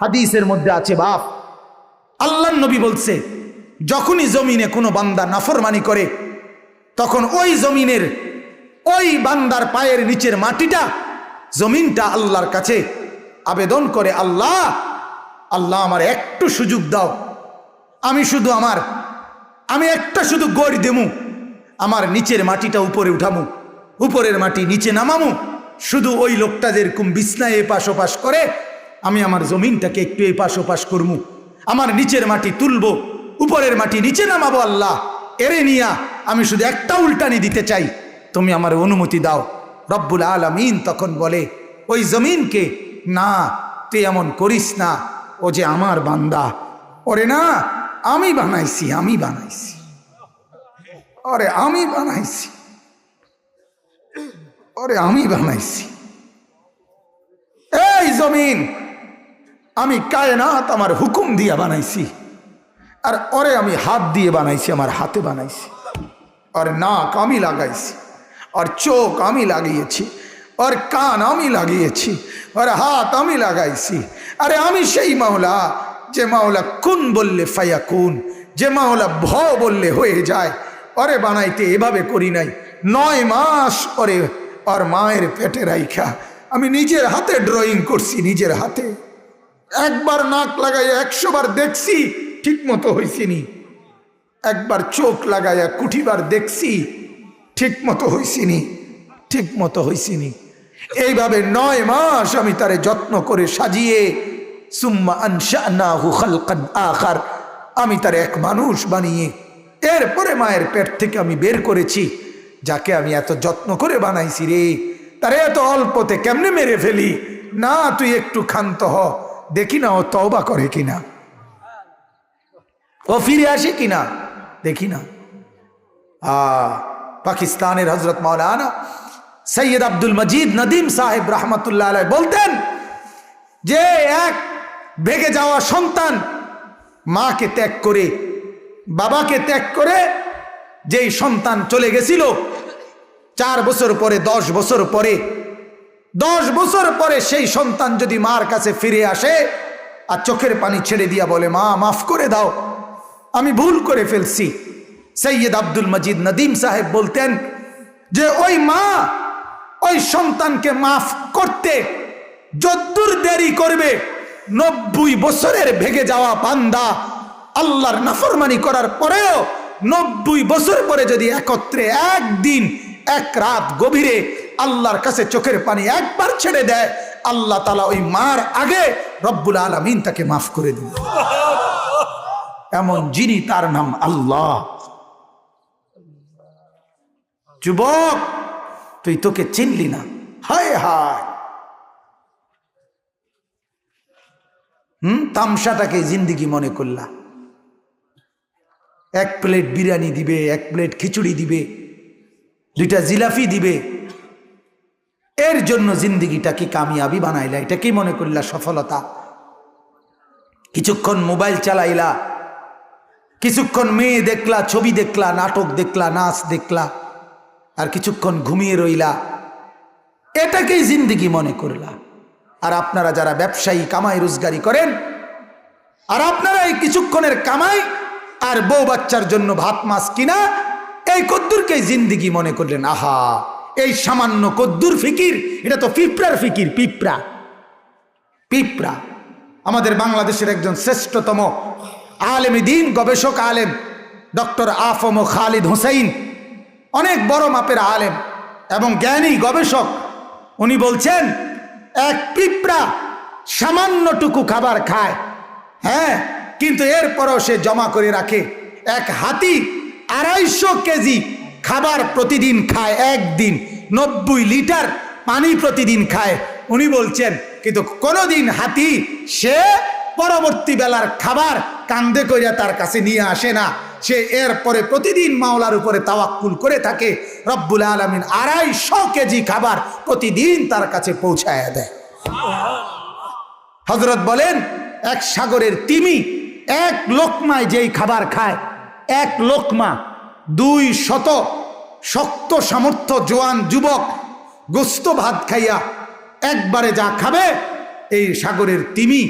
হাদিসের মধ্যে আছে, বাপ। আল্লাহ নবী বলছে, যখনই জমিনে কোনো বান্দা নাফরমানি করে, তখন ওই জমিনের ওই বান্দার পায়ের নিচের মাটিটা জমিনটা আল্লাহর কাছে আবেদন করে, আল্লাহ আল্লাহ আমার একটু সুযোগ দাও। আমি শুধু আমার, আমি একটা শুধু গড় দেমু। আমার নিচের মাটিটা উপরে উঠামু। উপরের মাটি নিচে নামামু। শুধু ওই লোকটা যেরকম বিছনায় এপাশ ওপাশ করে আমি আমার জমিনটাকে একটু এপাশ ওপাশ করমু। আমার নিচের মাটি তুলবো, উপরের মাটি নিচে নামাবো আল্লাহ। এরে নিয়া, আমি শুধু একটা উল্টানি দিতে চাই। তুমি আমার অনুমতি দাও। রব্বুল আলমিন তখন বলে, ওই জমিনকে না, তুই এমন করিস না। ও যে আমার বান্দা। ওরে না, আমি বানাইছি আমি বানাইছি। আরে আমি বানাইছি। আরে আমি বানাইছি। এই জমিন আমি কায়নাত আমার হুকুম দিয়ে বানাইছি। আর ওরে আমি হাত দিয়ে বানাইছি, আমার হাতে বানাইছি। আর নাক আমি লাগাইছি আর চোখ আমি লাগিয়েছি আর কান আমি লাগিয়েছি আর হাত আমি লাগাইছি। আরে আমি সেই মাওলা, যে মাওলা কুন বললে ফায়া কুন যে মাওলা ভ বললে হয়ে যায়। অরে বানাইতে এভাবে করি নাই, নয় মাস ওরে আর মায়ের পেটে রাইখা। আমি নিজের হাতে ড্রয়িং করছি, নিজের হাতে। একবার নাক লাগাই একশো বার দেখছি ঠিক মতো হয়েছিনি একবার চোখ লাগাইয়া কুঠিবার দেখছি ঠিক মতো হয়েছিনি ঠিক মতো হয়েছিনি এইভাবে নয় মাস আমি তারে যত্ন করে সাজিয়ে, সুম্মা আনশানাহু খালকান আখার, আমি তার এক মানুষ বানিয়ে, এরপরে মায়ের পেট থেকে আমি বের করেছি, যাকে আমি এত যত্ন করে বানাইছি রে, তারে এত অল্পতে কেমনে মেরে ফেলি? না, তুই একটু ক্ষান্ত হ। দেখি না ও তওবা করে কিনা। ও ফিরে আসে কিনা? দেখি না। পাকিস্তানের হজরত মৌলানা সৈয়দ আব্দুল মজিদ নদীম সাহেব রহমতুল্লাহ আলাই বলতেন যে, এক ভেগে যাওয়া সন্তান মাকে ত্যাগ করে, বাবাকে ত্যাগ করে যেই সন্তান চলে গেছিল, চার বছর পরে, দশ বছর পরে দশ বছর পরে সেই সন্তান যদি মার কাছে ফিরে আসে আর চোখের পানি ছেড়ে দিয়া বলে, মা, মাফ করে দাও, আমি ভুল করে ফেলছি। সৈয়দ আব্দুল মজিদ নদীম সাহেব বলতেন যে, ওই মা, ওই সন্তানকে মাফ করতে যদ্দুর দেরি করবে, নব্বই বছরের ভেগে যাওয়া পান্দা আল্লাহর নাফরমানি করার পরেও নব্বই বছর পরে যদি একত্রে একদিন এক রাত গভীরে আল্লাহর কাছে চোখের পানি একবার ছেড়ে দেয়, আল্লাহ তালা ওই মার আগে রব্বুল আলমিন তাকে মাফ করে দিল। এমন যিনি তার নাম আল্লাহ। যুবক, তুই তোকে চিনলি না? হায় হায়। হুম, তামসাটাকে জিন্দিগি মনে করলা। এক প্লেট বিরিয়ানি দিবে, এক প্লেট খিচুড়ি দিবে। দুইটা জিলাফি দিবে। এর জন্য জিন্দিগিটাকে কামিয়াবি বানাইলা? এটা কি মনে করলা সফলতা? কিছুক্ষণ মোবাইল চালাইলা। কিছুক্ষণ মেয়ে দেখলা, ছবি দেখলা, নাটক দেখলা, নাচ দেখলা। আর কিছুক্ষণ ঘুমিয়ে রইলা। এটাকেই জিন্দিগি মনে করলা। আর আপনারা যারা ব্যবসায়ী, কামাই, রোজগারি করেন, আর আপনারা এই কিছুক্ষণের কামাই আর বউ বাচ্চার জন্য ভাত, মাছ কিনা এই কদ্দুরকেই জিন্দিগি মনে করলেন, আহা, এই সামান্য কদ্দুর ফিকির, এটা তো পিঁপড়ার ফিকির, পিঁপড়া। পিঁপড়া। আমাদের বাংলাদেশের একজন শ্রেষ্ঠতম আলেম দিন গবেষক আলেম, ডক্টর আফম খালিদ হোসাইন, অনেক বড় মাপের আলেম এবং জ্ঞানী গবেষক, উনি বলছেন, এক পিঁপড়া সামান্যটুকু খাবার খায় হ্যাঁ কিন্তু এরপরও সে জমা করে রাখে, এক হাতি আড়াইশো কেজি খাবার প্রতিদিন খায় একদিন, নব্বই লিটার পানি প্রতিদিন খায়। উনি বলছেন, কিন্তু কোনোদিন হাতি সে পরবর্তী বেলার খাবার কান্দে করিয়া তার কাছে নিয়ে আসে না। সে এরপরে প্রতিদিন মাওলার উপরে তাওয়াক্কুল করে থাকে। রব্বুল আলমিন আড়াইশো কেজি খাবার প্রতিদিন তার কাছে পৌঁছায় দেয়। হজরত বলেন, এক সাগরের তিমি, এক লোকমায় যেই খাবার খায় এক লোকমা, দুই শত শক্ত সামর্থ্য জোয়ান যুবক গোস্ত ভাত খাইয়া একবারে যা খাবে, এই সাগরের তিমি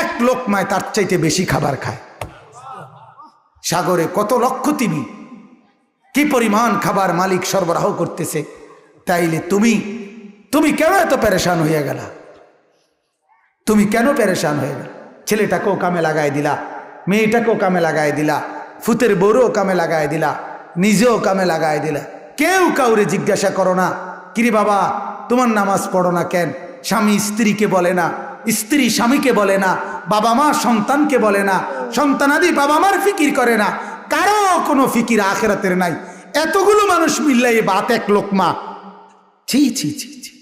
এক লোকমায় তার চাইতে বেশি খাবার খায়। সাগরে কত লক্ষ তিমি, কি পরিমাণ খাবার মালিক সরবরাহ করতেছে, তাইলে তুমি তুমি কেন এত পেরেশান হইয়া গেলা? তুমি কেন পেরেশান হয়ে গেল? ছেলেটাকেও কামে লাগাই দিলা, মেয়েটাকেও কামে লাগাই দিলা ফুতের বউরও কামে লাগাই দিলা, নিজেও কামে লাগাই দিলা। কেউ কাউরে জিজ্ঞাসা করো না, কিরে বাবা, তোমার নামাজ পড়ো না কেন? স্বামী স্ত্রীকে বলে না, স্ত্রী স্বামীকে বলে না, বাবা মা সন্তানকে বলে না, সন্তানাদি বাবা মার ফিকির করে না। কারও কোনো ফিকির আখেরাতের নাই। এতগুলো মানুষ মিল্লাই বাত এক লোকমা। ছি ছি ছি ছি।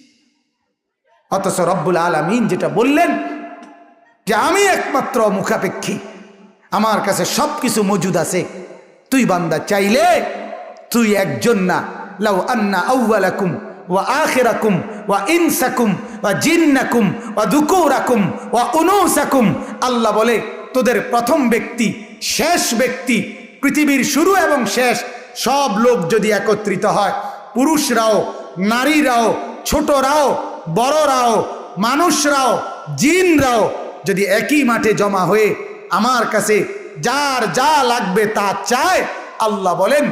অথচ রব্বুল আলমিন যেটা বললেন যে আমি একমাত্র মুখাপেক্ষী। আমার কাছে সব কিছু মজুদ আছে। তুই বান্দা, চাইলে তুই একজন না। লাউ আন্না আউ্বালাকুম ওয়া আখিরাকুম ওয়া ইনসাকুম ওয়া জিন্নাকুম ওয়া দুকুরাকুম ওয়া উনুসাকুম। আল্লাহ বলে, তোদের প্রথম ব্যক্তি, শেষ ব্যক্তি, পৃথিবীর শুরু এবং শেষ, সব লোক যদি একত্রিত হয়, পুরুষরাও, নারীরাও, ছোটরাও, বড়রাও, মানুষরাও, জিনরাও যদি একই মাঠে জমা হয়ে আমার কাছে যার যা লাগবে তা চায়। আল্লাহ বলেন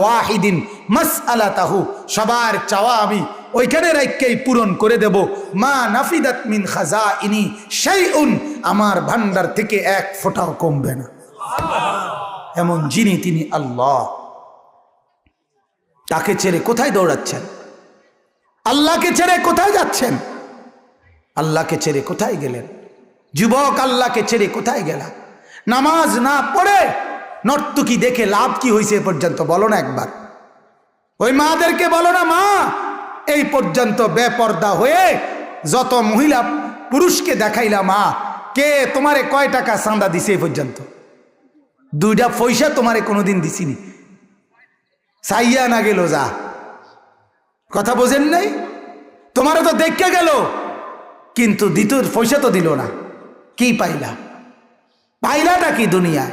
ওয়াহিদিন মাসআলাতাহু। সবার চাওয়া আমি ওইখানে রাইকেই পূরণ করে দেব। মা নাফিদাত মিন খাজা ইনি সেই উন আমার ভান্ডার থেকে এক ফোঁটাও কমবে না। এমন যিনি তিনি আল্লাহ। তাকে ছেড়ে কোথায় দৌড়াচ্ছেন? আল্লাহকে ছেড়ে কোথায় যাচ্ছেন? আল্লাহকে ছেড়ে কোথায় গেলেন? যুবক আল্লাহকে ছেড়ে কোথায় গেলা? নামাজ না পড়ে নর্তকি দেখে লাভ কি হয়েছে এ পর্যন্ত বলো না একবার। ওই মাদেরকে বলো না, মা, এই পর্যন্ত বেপর্দা হয়ে যত মহিলা পুরুষকে দেখাইলা, মা, কে তোমারে কয় টাকা চাঁদা দিছে এই পর্যন্ত? দুইটা পয়সা তোমারে কোনোদিন দিছিনি। চাইয়া না গেল যা। কথা বোঝেন নাই? তোমারও তো দেখে গেল, কিন্তু দ্বিতীয় পয়সা তো দিল না। কি পাইলা? পাইলাটা কি দুনিয়ায়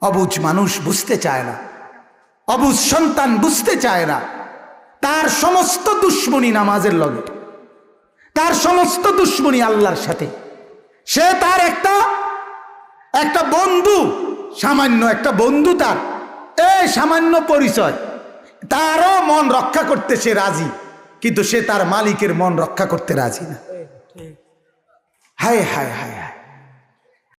অবুজ মানুষ বুঝতে চায় না। অবুজ সন্তান বুঝতে চায় না। তার সমস্ত দুশ্মনী নামাজের লগে। তার সমস্ত দুশ্মনী আল্লাহর সাথে। সে তার একটা একটা বন্ধু, সামান্য একটা বন্ধু তার। এই সামান্য পরিচয়। তারও মন রক্ষা করতে সে রাজি। কিন্তু সে তার মালিকের মন রক্ষা করতে রাজি না। হায় হায় হায় হায়